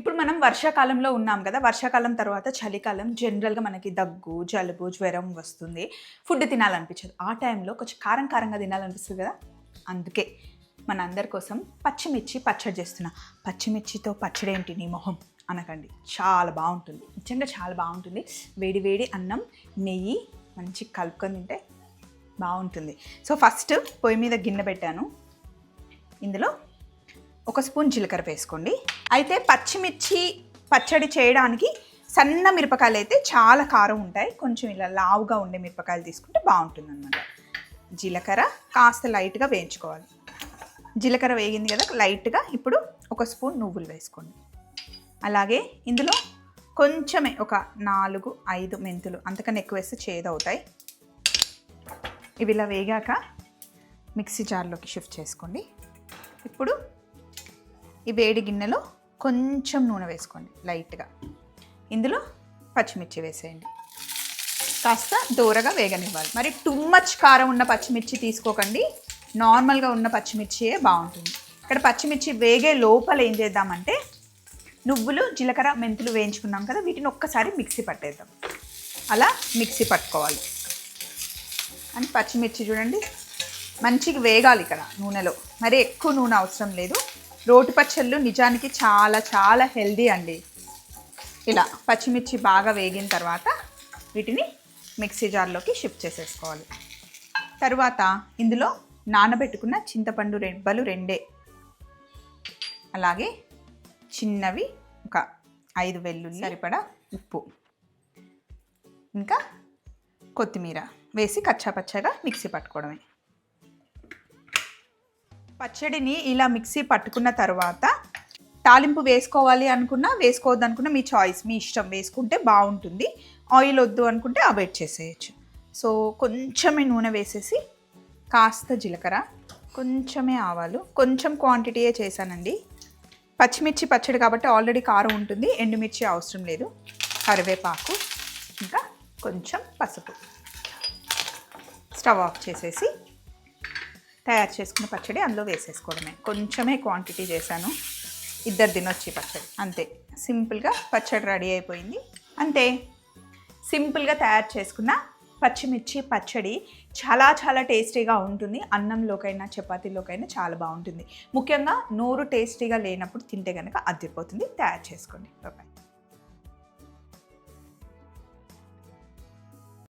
ఇప్పుడు మనం వర్షాకాలంలో ఉన్నాం కదా వర్షాకాలం తర్వాత చలికాలం జనరల్గా మనకి దగ్గు జలుబు జ్వరం వస్తుంది. ఫుడ్ తినాలనిపించదు. ఆ టైంలో కొంచెం కారం కారంగా తినాలనిపిస్తుంది కదా? అందుకే మన అందరి కోసం పచ్చిమిర్చి పచ్చడి చేస్తున్నా. పచ్చిమిర్చితో పచ్చడి ఏంటి నీ మొహం? అనకండి. చాలా బాగుంటుంది. నిజంగా చాలా బాగుంటుంది. వేడి వేడి అన్నం నెయ్యి మంచి కలుపుకొని తింటే బాగుంటుంది. సో ఫస్ట్ పొయ్యి మీద గిన్నె పెట్టాను. ఇందులో ఒక స్పూన్ జీలకర్ర వేసుకోండి. అయితే పచ్చిమిర్చి పచ్చడి చేయడానికి సన్న మిరపకాయలు అయితే చాలా కారం ఉంటాయి. కొంచెం ఇలా లావుగా ఉండే మిరపకాయలు తీసుకుంటే బాగుంటుంది అనమాట జీలకర్ర కాస్త లైట్గా వేయించుకోవాలి. జీలకర్ర వేగింది కదా లైట్గా ఇప్పుడు ఒక స్పూన్ నువ్వులు వేసుకోండి. అలాగే ఇందులో కొంచెమే ఒక నాలుగు ఐదు మెంతులు అంతకన్నా ఎక్కువ వేస్తే చేదవుతాయి. ఇవి ఇలా వేగాక మిక్సీ జార్లోకి షిఫ్ట్ చేసుకోండి. ఇప్పుడు ఈ వేడి గిన్నెలో కొంచెం నూనె వేసుకోండి లైట్గా. ఇందులో పచ్చిమిర్చి వేసేయండి. కాస్త దూరగా వేగనివ్వాలి. మరి టూ మచ్ కారం ఉన్న పచ్చిమిర్చి తీసుకోకండి. నార్మల్గా ఉన్న పచ్చిమిర్చియే బాగుంటుంది. ఇక్కడ పచ్చిమిర్చి వేగే లోపల ఏం చేద్దామంటే నువ్వులు జీలకర్ర మెంతులు వేయించుకున్నాం కదా వీటిని ఒక్కసారి మిక్సీ పట్టేద్దాం. అలా మిక్సీ పట్టుకోవాలి. అని పచ్చిమిర్చి చూడండి మంచిగా వేగాలి ఇక్కడ నూనెలో. మరి ఎక్కువ నూనె అవసరం లేదు. రోటి పచ్చళ్ళు నిజానికి చాలా చాలా హెల్దీ అండి. ఇలా పచ్చిమిర్చి బాగా వేగిన తర్వాత వీటిని మిక్సీ జార్లోకి షిఫ్ట్ చేసేసుకోవాలి. తర్వాత ఇందులో నానబెట్టుకున్న చింతపండు రెబ్బలు రెండే. అలాగే చిన్నవి ఒక ఐదు వెల్లుల్లి సరిపడా ఉప్పు. ఇంకా కొత్తిమీర వేసి కచ్చాపచ్చాగా మిక్సీ పట్టుకోవడమే. పచ్చడిని ఇలా మిక్సీ పట్టుకున్న తర్వాత తాలింపు వేసుకోవాలి అనుకున్నా వేసుకోవద్దు అనుకున్నా మీ చాయిస్ మీ ఇష్టం వేసుకుంటే బాగుంటుంది. ఆయిల్ వద్దు అనుకుంటే అవాయిడ్ చేసేయచ్చు. సో కొంచెమే నూనె వేసేసి కాస్త జీలకర్ర కొంచెమే ఆవాలు కొంచెం క్వాంటిటీయే చేశానండి. పచ్చిమిర్చి పచ్చడి కాబట్టి ఆల్రెడీ కారం ఉంటుంది ఎండుమిర్చి అవసరం లేదు. కరివేపాకు ఇంకా కొంచెం పసుపు. స్టవ్ ఆఫ్ చేసేసి తయారు చేసుకున్న పచ్చడి అందులో వేసేసుకోవడమే. కొంచెమే క్వాంటిటీ చేశాను. ఇద్దరు తినొచ్చి పచ్చడి. అంతే. సింపుల్గా పచ్చడి రెడీ అయిపోయింది. అంతే. సింపుల్గా తయారు చేసుకున్న పచ్చిమిర్చి పచ్చడి చాలా చాలా టేస్టీగా ఉంటుంది. అన్నంలోకైనా చపాతీలోకైనా చాలా బాగుంటుంది. ముఖ్యంగా నోరు టేస్టీగా లేనప్పుడు తింటే కనుక అద్దరిపోతుంది తయారు చేసుకోండి. బాయ్